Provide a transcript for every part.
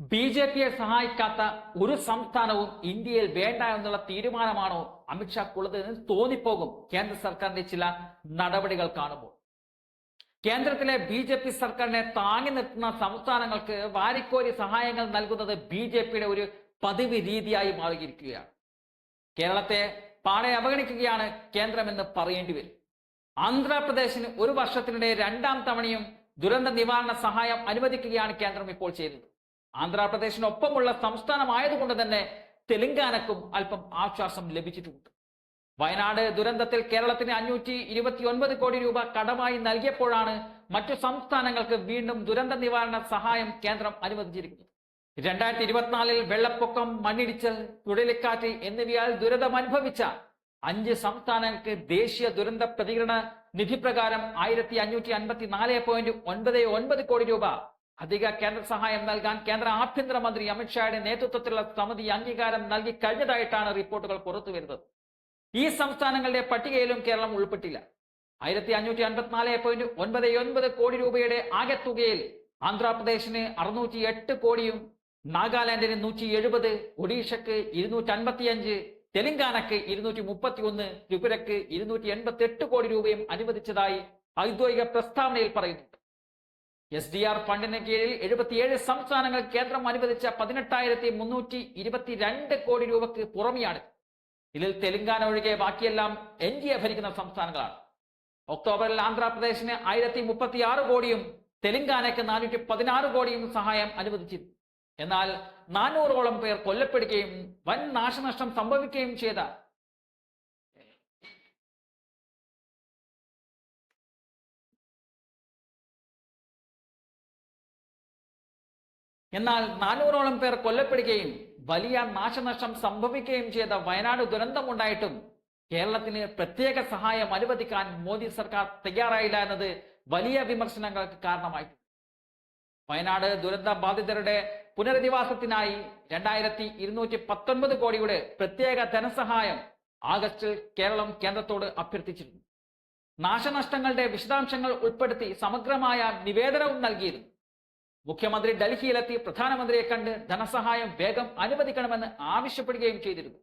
B J പിയെ സഹായിക്കാത്ത ഒരു സംസ്ഥാനവും ഇന്ത്യയിൽ വേണ്ട എന്നുള്ള തീരുമാനമാണോ അമിത്ഷാക്കുള്ളത് എന്ന് തോന്നിപ്പോകും കേന്ദ്ര സർക്കാരിന്റെ ചില നടപടികൾ കാണുമ്പോൾ. കേന്ദ്രത്തിലെ ബി ജെ പി സർക്കാരിനെ താങ്ങി നിർത്തുന്ന സംസ്ഥാനങ്ങൾക്ക് വാരിക്കോരി സഹായങ്ങൾ നൽകുന്നത് ബി ജെ പിയുടെ ഒരു പതിവ് രീതിയായി മാറിയിരിക്കുകയാണ്. കേരളത്തെ പാടെ അവഗണിക്കുകയാണ് കേന്ദ്രമെന്ന് പറയേണ്ടി വരും. ആന്ധ്രാപ്രദേശിന് ഒരു വർഷത്തിനിടെ രണ്ടാം തവണയും ദുരന്ത നിവാരണ സഹായം അനുവദിക്കുകയാണ് കേന്ദ്രം ഇപ്പോൾ ചെയ്തത്. ആന്ധ്രാപ്രദേശിനൊപ്പമുള്ള സംസ്ഥാനമായതുകൊണ്ട് തന്നെ തെലങ്കാനക്കും അല്പം ആശ്വാസം ലഭിച്ചിട്ടുണ്ട്. വയനാട് ദുരന്തത്തിൽ കേരളത്തിന് അഞ്ഞൂറ്റി ഇരുപത്തി ഒൻപത് കോടി രൂപ കടമായി നൽകിയപ്പോഴാണ് മറ്റു സംസ്ഥാനങ്ങൾക്ക് വീണ്ടും ദുരന്ത നിവാരണ സഹായം കേന്ദ്രം അനുവദിച്ചിരിക്കുന്നത്. രണ്ടായിരത്തി ഇരുപത്തിനാലിൽ വെള്ളപ്പൊക്കം മണ്ണിടിച്ചൽ ചുഴലിക്കാറ്റ് എന്നിവയാൽ ദുരിതമനുഭവിച്ച അഞ്ച് സംസ്ഥാനങ്ങൾക്ക് ദേശീയ ദുരന്ത പ്രതികരണ നിധി പ്രകാരം ആയിരത്തി അഞ്ഞൂറ്റി അൻപത്തി നാല് പോയിന്റ് ഒൻപത് ഒൻപത് കോടി രൂപ അധിക കേന്ദ്ര സഹായം നൽകാൻ കേന്ദ്ര ആഭ്യന്തരമന്ത്രി അമിത്ഷായുടെ നേതൃത്വത്തിലുള്ള സമിതി അംഗീകാരം നൽകി കഴിഞ്ഞതായിട്ടാണ് റിപ്പോർട്ടുകൾ പുറത്തു വരുന്നത്. ഈ സംസ്ഥാനങ്ങളുടെ പട്ടികയിലും കേരളം ഉൾപ്പെട്ടില്ല. ആയിരത്തി അഞ്ഞൂറ്റി അൻപത്തിനാല് പോയിന്റ് ഒൻപത് ഒൻപത് കോടി രൂപയുടെ ആകെ തുകയിൽ ആന്ധ്രാപ്രദേശിന് അറുന്നൂറ്റി എട്ട് കോടിയും നാഗാലാൻഡിന് നൂറ്റി എഴുപത് ഒഡീഷക്ക് ഇരുന്നൂറ്റി അൻപത്തിയഞ്ച് തെലങ്കാനക്ക് ഇരുന്നൂറ്റി മുപ്പത്തി ഒന്ന് ത്രിപുരക്ക് ഇരുന്നൂറ്റി എൺപത്തി എട്ട് കോടി രൂപയും അനുവദിച്ചതായി ഔദ്യോഗിക പ്രസ്താവനയിൽ പറയുന്നുണ്ട്. എസ് ഡി ആർ ഫണ്ടിന് കീഴിൽ എഴുപത്തിയേഴ് സംസ്ഥാനങ്ങൾ കേന്ദ്രം അനുവദിച്ച പതിനെട്ടായിരത്തി മുന്നൂറ്റി ഇരുപത്തിരണ്ട് കോടി രൂപക്ക് പുറമെയാണ്. ഇതിൽ തെലങ്കാന ഒഴികെ ബാക്കിയെല്ലാം എൻ ഡി എ ഭരിക്കുന്ന സംസ്ഥാനങ്ങളാണ്. ഒക്ടോബറിൽ ആന്ധ്രാപ്രദേശിന് ആയിരത്തി മുപ്പത്തി ആറ് കോടിയും തെലങ്കാനയ്ക്ക് നാനൂറ്റി പതിനാറ് കോടിയും സഹായം അനുവദിച്ചിരുന്നു. എന്നാൽ നാനൂറോളം പേർ കൊല്ലപ്പെടുകയും വൻ നാശനഷ്ടം സംഭവിക്കുകയും ചെയ്ത എന്നാൽ നാനൂറോളം പേർ കൊല്ലപ്പെടുകയും വലിയ നാശനഷ്ടം സംഭവിക്കുകയും ചെയ്ത വയനാട് ദുരന്തമുണ്ടായിട്ടും കേരളത്തിന് പ്രത്യേക സഹായം അനുവദിക്കാൻ മോദി സർക്കാർ തയ്യാറായില്ല എന്നത് വലിയ വിമർശനങ്ങൾക്ക് കാരണമായി വയനാട് ദുരന്ത ബാധിതരുടെ പുനരധിവാസത്തിനായി രണ്ടായിരത്തി ഇരുന്നൂറ്റി പത്തൊൻപത് കോടിയുടെ പ്രത്യേക ധനസഹായം ആഗസ്റ്റിൽ കേരളം കേന്ദ്രത്തോട് അഭ്യർത്ഥിച്ചിരുന്നു. നാശനഷ്ടങ്ങളുടെ വിശദാംശങ്ങൾ ഉൾപ്പെടുത്തി സമഗ്രമായ നിവേദനവും നൽകിയിരുന്നു. മുഖ്യമന്ത്രി ഡൽഹിയിലെത്തി പ്രധാനമന്ത്രിയെ കണ്ട് ധനസഹായം വേഗം അനുവദിക്കണമെന്ന് ആവശ്യപ്പെടുകയും ചെയ്തിരുന്നു.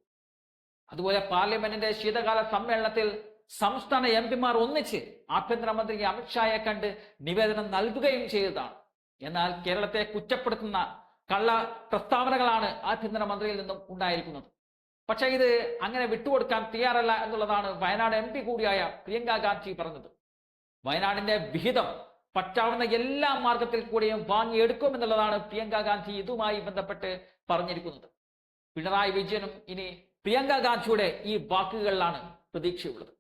അതുപോലെ പാർലമെന്റിന്റെ ശീതകാല സമ്മേളനത്തിൽ സംസ്ഥാന എം പിമാർ ഒന്നിച്ച് ആഭ്യന്തരമന്ത്രി അമിത്ഷായെ കണ്ട് നിവേദനം നൽകുകയും ചെയ്തതാണ്. എന്നാൽ കേരളത്തെ കുറ്റപ്പെടുത്തുന്ന കള്ള പ്രസ്താവനകളാണ് ആഭ്യന്തരമന്ത്രിയിൽ നിന്നും ഉണ്ടായിരിക്കുന്നത്. പക്ഷേ ഇത് അങ്ങനെ വിട്ടുകൊടുക്കാൻ തയ്യാറല്ല എന്നുള്ളതാണ് വയനാട് എം കൂടിയായ പ്രിയങ്ക ഗാന്ധി പറഞ്ഞത്. വയനാടിന്റെ വിഹിതം പറ്റാവുന്ന എല്ലാ മാർഗത്തിൽ കൂടിയും വാങ്ങിയെടുക്കുമെന്നുള്ളതാണ് പ്രിയങ്ക ഗാന്ധി ഇതുമായി ബന്ധപ്പെട്ട് പറഞ്ഞിരിക്കുന്നത്. പിണറായി വിജയനും ഇനി പ്രിയങ്ക ഗാന്ധിയുടെ ഈ വാക്കുകളിലാണ് പ്രതീക്ഷയുള്ളത്.